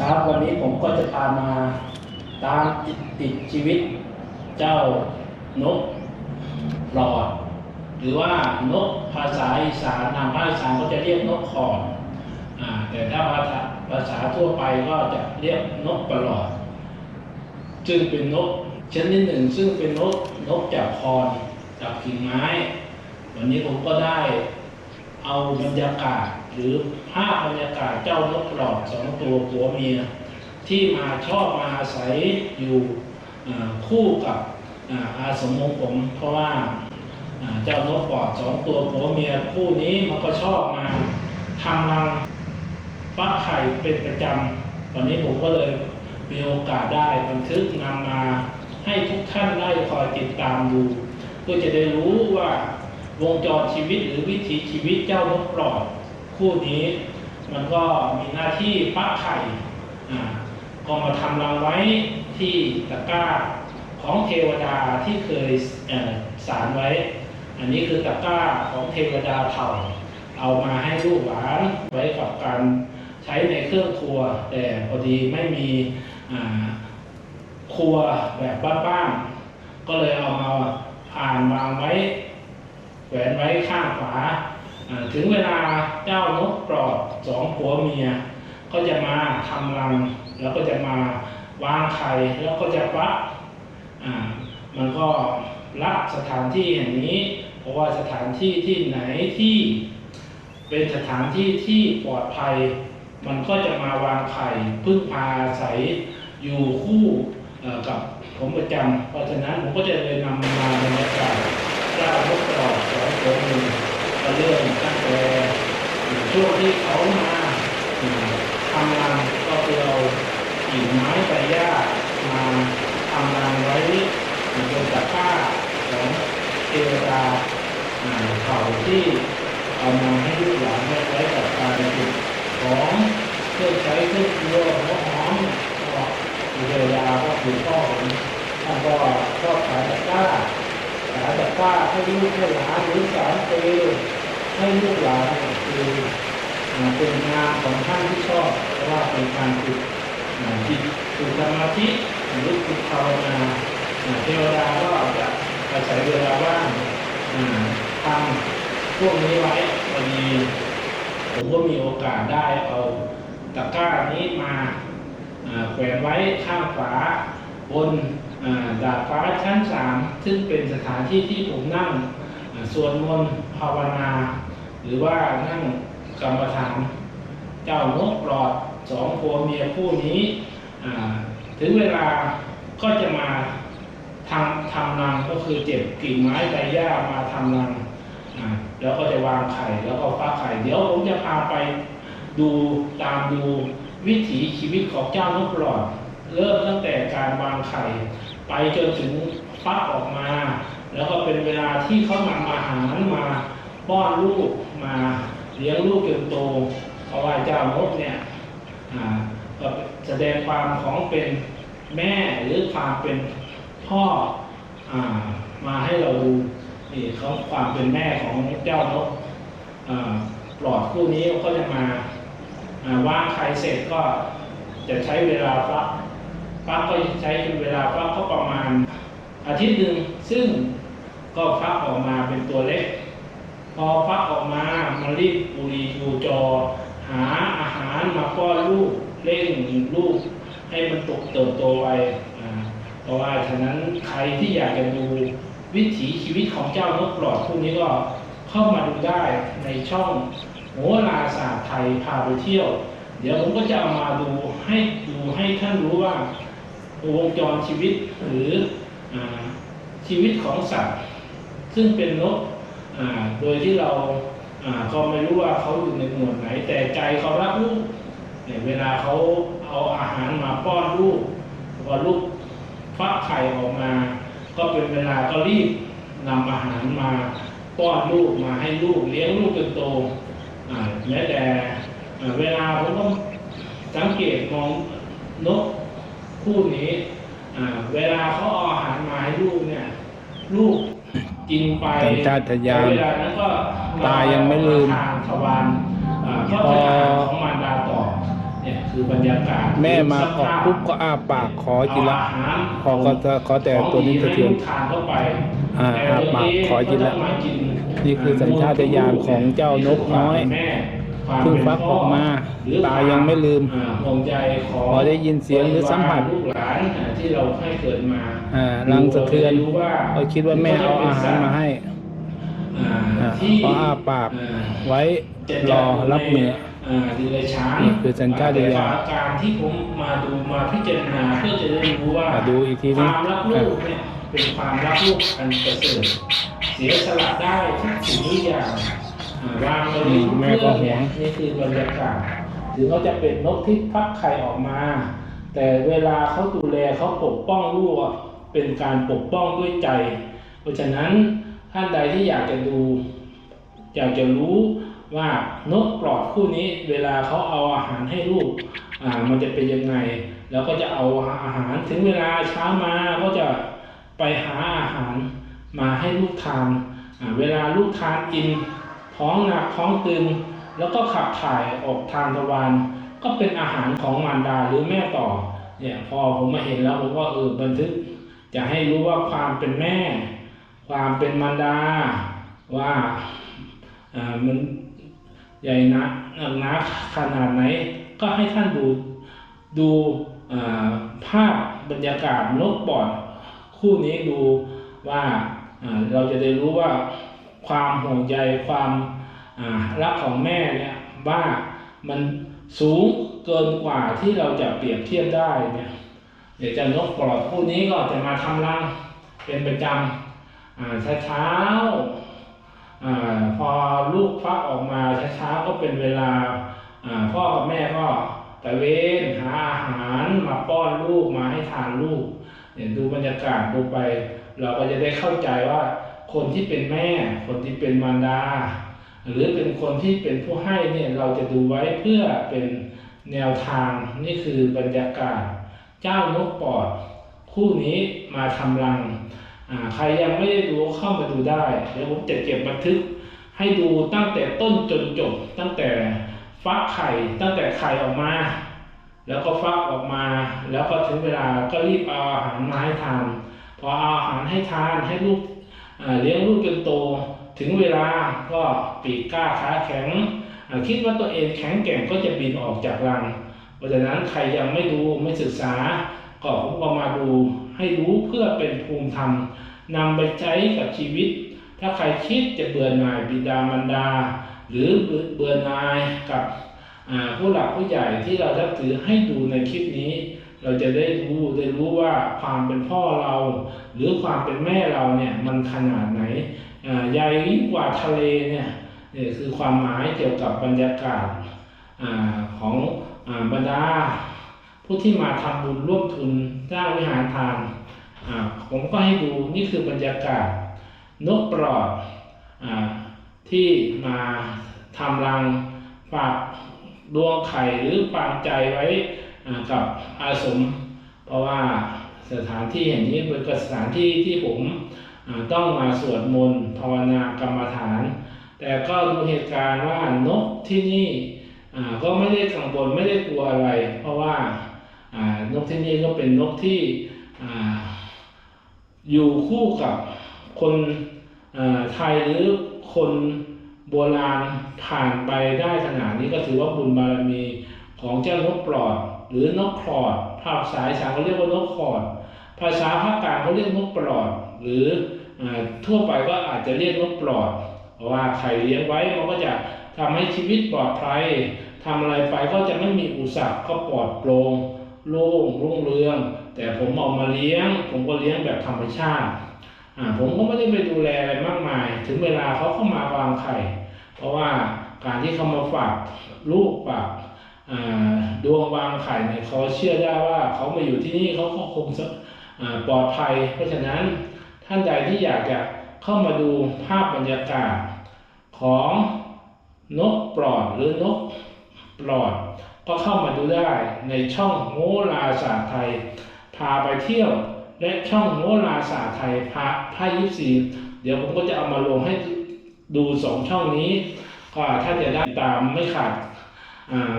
ครับวันนี้ผมก็จะพามาตามติดติดชีวิตเจ้านกหลอด หรือว่านกภาษาอีสานทางภาคอีสานก็จะเรียกนกขอดอ่าแต่ถ้าภาษาภาษาทั่วไปก็จะเรียกนกประหลอด ซึ่งเป็นนกชนิดหนึ่ง ซึ่งเป็นนกนกจากคอนจากกิ่งไม้ วันนี้ผมก็ได้เอาบรรยากาศ หรือภาพบรรยากาศเจ้านกหลอดสองตัวผัวเมีย ที่มาชอบมาอาศัยอยู่คู่กับอาสมของผม เพราะว่าเจ้านกปอดสองตัวผัวเมียคู่นี้มันก็ชอบมาทำรังฟักไข่เป็นประจำวันนี้ผมก็เลยมีโอกาสได้บันทึกนำมาให้ทุกท่านได้คอยติดตามดูเพื่อจะได้รู้ว่าวงจรชีวิตหรือวิถีชีวิตเจ้านกปลอด คู่นี้มันก็มีหน้าที่ฟักไข่อ่าก็มาทำรังไว้ที่ตะกร้าของเทวดาที่เคยเสารไว้ อันนี้คือตะกร้าของเทวดาเผ่า เอามาให้ลูกหลานไว้กับการใช้ในเครื่องครัว แต่พอดีไม่มีครัวแบบบ้านๆก็เลยเอามาผ่านวางไว้แขวนไว้ข้างฝาอ่า ถึงเวลาเจ้านกปลอดสองผัวเมีย ก็จะมาทำรัง แล้วก็จะมาวางไข่แล้วก็จะฟักมันก็รักสถานที่แห่งนี้ เพราะว่าสถานที่ที่ไหนที่เป็นสถานที่ที่ปลอดภัย มันก็จะมาวางไข่พึ่งพาอาศัยอยู่คู่กับผมประจำเพราะฉะนั้นผมก็จะเลยนำมาบรรยากาศเจ้านกกรอบสองตัวหนึ่งก็ เริ่มตั้งแต่ช่วงที่เขามาทำรังก็คือเอากิ่งไม้ใบหญ้ามาทำรังไว้บนตะกร้าของเทวดาเผาที่เอามาให้ลูกหลานไว้กับการจุดของเครื่องใช้เครื่องครัวหัวหอมก็เทวดาก็คือพ่อผมท่านก็ชอบขายตะกร้าสาจากว่าให้ลูกให้หลานหรือสอนเป ให้ลูกหลานคือเป็นงานของท่านที่ชอบว่าเป็นการฝึกจิตฝึกสมาธิหรือฝึกภาวนาเทวดาก็จะอาศัยเวลาว่างทำพวกนี้ไว้พอดีผมก็มีโอกาสได้เอาตะกร้านี้มาแขวนไว้ข้างฝาบนดาดฟ้าชั้นสามซึ่งเป็นสถานที่ที่ผมนั่ง สวดมนต์ภาวนา หรือว่านั่งกรรมฐานเจ้านกปลอดสองผัวเมียคู่นี้ถึงเวลาก็จะมาทำทำรังก็คือเจ็บกิ่งไม้ใบหญ้ามาทำรังแล้วก็จะวางไข่แล้วก็ฟักไข่ เดี๋ยวผมจะพาไปดูตามดูวิถีชีวิตของเจ้านกปลอด เริ่มตั้งแต่การวางไข่ ไปจนถึงฟักออกมา แล้วก็เป็นเวลาที่เขานำอาหารมาป้อนลูกมาเลี้ยงลูกจนโตเพราะว่าเจ้ามดเนี่ยแสดงความของเป็นแม่หรือความเป็นพ่ออามาให้เราดูนี่เขาความเป็นแม่ของเจ้านกปลอดคู่นี้เขาจะมาอ่าวางไข่เสร็จก็จะใช้เวลาฟักฟักก็ใช้เวลาฟักก็ประมาณอาทิตย์หนึ่งซึ่ง ก็ฟักออกมาเป็นตัวเล็ก พอฟักออกมามารีบปุรีจูจอ หาอาหารมาป้อนลูกเร่งลูก ให้มันตกเติบโตไวเพราะว่าฉะนั้นใครที่อยากจะดูวิถีชีวิตของเจ้านกปลอดพวกนี้ก็เข้ามาดูได้ในช่องโหราศาสตร์ไทยพาไปเที่ยว เดี๋ยวผมก็จะเอามาดูให้ดูให้ท่านรู้ว่าวงจรชีวิตหรืออชีวิตของสัตว์ ซึ่งเป็นนกโดยที่เราอ่าก็ไม่รู้ว่าเขาอยู่ในหมวดไหน แต่ใจเขารักลูกเนี่ยเวลาเขาเอาอาหารมาป้อนลูกพอลูกฟักไข่ออกมา ก็เป็นเวลาก็รีบนำอาหารมาป้อนลูกมาให้ลูกเลี้ยงลูกจนโตแม้แต่เวลาผมก็สังเกตมองนกคู่นี้เวลาเขาเอาอาหารมาให้ลูกเนี่ย ลูก กินไปสัญชาตญาณเวลานั้นก็ตายังไม่ลืมทางทวารอ่าก็พอเป็นอาหารของมารดาต่อเนี่ยคือบรรยากาศแม่มาออกปุ๊บก็อ้าปากขอกินละเอาอาหารขอก็จะขอแต่ตัวนี้สะเทือนให้ลูกทานเข้าไปอ่าแต่อาปากขอกินละตัวเงก็ต้องมากินนี่คือสัญชาตญาณของเจ้านกน้อยแม่ ความเพิ่งฟักออกมาหรือตายังไม่ลืมอ่าห่วงใยของพอได้ยินเสียงหรือสัมผัสลูกหลานอ่าที่เราให้เกิดมาอ่ารังสะเทือนรู้ว่าเราคิดว่าแม่เอาอาหารมาให้อ่าอ่าที่พออ้าปากอ่าไว้รอรับมืออ่าดีเลยช้างนี่คือสัญชาตญาณแต่การที่ผมมาดูมาพิจารณาเพื่อจะได้รู้ว่ามาดูอีกทีคนึงวามรักลูกเนี่ยเป็นความรักลูกอันประเสริฐเสียสละได้ทุกสิ่งทุกอย่างอ่า วางไว้ในทุกแม่เรื่องก็หวเนี่งยนี่คือบรรยากาศถึงเขาจะเป็นนกที่ฟักไข่ออกมา แต่เวลาเขาดูแลเขาปกป้องลูกอะเป็นการปกป้องด้วยใจ เพราะฉะนั้นท่านใดที่อยากจะดู อยากจะรู้ว่านกปลอดคู่นี้ เวลาเขาเอาอาหารให้ลูกอ่ามันจะเป็นยังไง แล้วก็จะเอาอาหารถึงเวลาเช้ามาก็จะไปหาอาหารมาให้ลูกทานอ่าเวลาลูกทานกิน ท้องหนักท้องตึง แล้วก็ขับถ่ายออกทางทวารก็เป็นอาหารของมารดาหรือแม่ต่อเนี่ยพอผมมาเห็นแล้วผมก็เออบันทึก จะให้รู้ว่าความเป็นแม่ ความเป็นมารดาว่าอ่ามันใหญ่นะนักขนาดไหน ก็ให้ท่านดูดูอ่าภาพบรรยากาศนกปอดคู่นี้ดูว่าอ่าเราจะได้รู้ว่า ความห่วงใยความรักของแม่เนี่ยว่ามันสูงเกินกว่าที่เราจะเปรียบเทียบได้เนี่ยเดี๋ยวจะนกปลอดคู่นี้ก็จะมาทำรังเป็นประจำอ่าเช้าๆอ่าพอลูกฟักออกมาเช้าก็เป็นเวลาอ่าพ่อกับแม่ก็ตะเวนหาอาหารมาป้อนลูกมาให้ทานลูกเนี่ยดูบรรยากาศดูไป เราก็จะได้เข้าใจว่า คนที่เป็นแม่ คนที่เป็นมารดา หรือเป็นคนที่เป็นผู้ให้เนี่ยเราจะดูไว้เพื่อเป็นแนวทางนี่คือบรรยากาศ เจ้านกปอด คู่นี้มาทำรังใครยังไม่ได้ดูเข้ามาดูได้ เดี๋ยวผมจะเก็บบันทึก ให้ดูตั้งแต่ต้นจนจบ ตั้งแต่ฟักไข่ตั้งแต่ไข่ออกมา แล้วก็ฟักออกมา แล้วก็ถึงเวลาก็รีบเอาอาหารมาให้ทานพอเอาอาหารให้ทานให้ลูก เลี้ยงลูกจนโตถึงเวลาก็ปีกกล้าขาแข็ง คิดว่าตัวเองแข็งแกร่งก็จะบินออกจากรัง เพราะฉะนั้นใครยังไม่ดูไม่ศึกษา ก็ผมก็มาดูให้รู้เพื่อเป็นภูมิธรรมนำไปใช้กับชีวิต ถ้าใครคิดจะเบื่อหน่ายบิดามารดา หรือเบื่อหน่ายกับผู้หลักผู้ใหญ่ที่เราทับถือให้ดูในคลิปนี้ เราจะได้รู้ได้รู้ว่าความเป็นพ่อเรา หรือความเป็นแม่เราเนี่ยมันขนาดไหนใหญ่ยิ่งกว่าทะเลเนี่ยนี่คือความหมายเกี่ยวกับบรรยากาศอของอบรรดา ผู้ที่มาทำบุญร่วมทุนสร้างวิหารทานผมก็ให้ดูนี่คือบรรยากาศนกปลอดอที่มาทำรังฝากดวงไข่หรือฝากใจไว้ กับอาสม เพราะว่าสถานที่แห่งนี้เป็นสถานที่ที่ผมต้องมาสวดมนต์ภาวนากรรมฐาน แต่ก็ดูเหตุการณ์ว่านกที่นี่ก็ไม่ได้กังวลไม่ได้กลัวอะไร เพราะว่านกที่นี่ก็เป็นนกที่ออยู่คู่กับคนไทยหรือคนโบราณผ่านไปได้ขนาดนี้ก็ถือว่าบุญบารมีของเจ้านกปลอด หรือนกคลอดภาษาอีสานเขาเรียกว่านกคลอด ภาษาภาคกลางเขาเรียกนกปลอด หรืออทั่วไปก็อาจจะเรียกนกปลอดว่าใครเลี้ยงไว้มันก็จะทำให้ชีวิตปลอดภัยทำอะไรไปก็จะไม่มีอุปสรรคก็ปลอดโปร่งโล่งรุ่งเรือง แต่ผมเอามาเลี้ยง ผมก็เลี้ยงแบบธรรมชาติผมก็ไม่ได้ไปดูแลอะไรมากมาย ถึงเวลาเขาเข้ามาวางไข่ เพราะว่าการที่เขามาฝากลูกฝาก ดวงวางไข่เนี่ยเขาเชื่อได้ว่าเขามาอยู่ที่นี่เขาก็คงจะปลอดภัย เพราะฉะนั้นท่านใดที่อยากจะเข้ามาดูภาพบรรยากาศของนกปลอดหรือนกปลอด ก็เข้ามาดูได้ในช่องโมลาศาสตร์ไทย พาไปเที่ยวและช่องโมลาศาสตร์ไทยพาพายิปซีเดี๋ยวผมก็จะเอามาลงให้ดูสองช่องนี้ ก็ท่านจะได้ตามไม่ขาดอ่า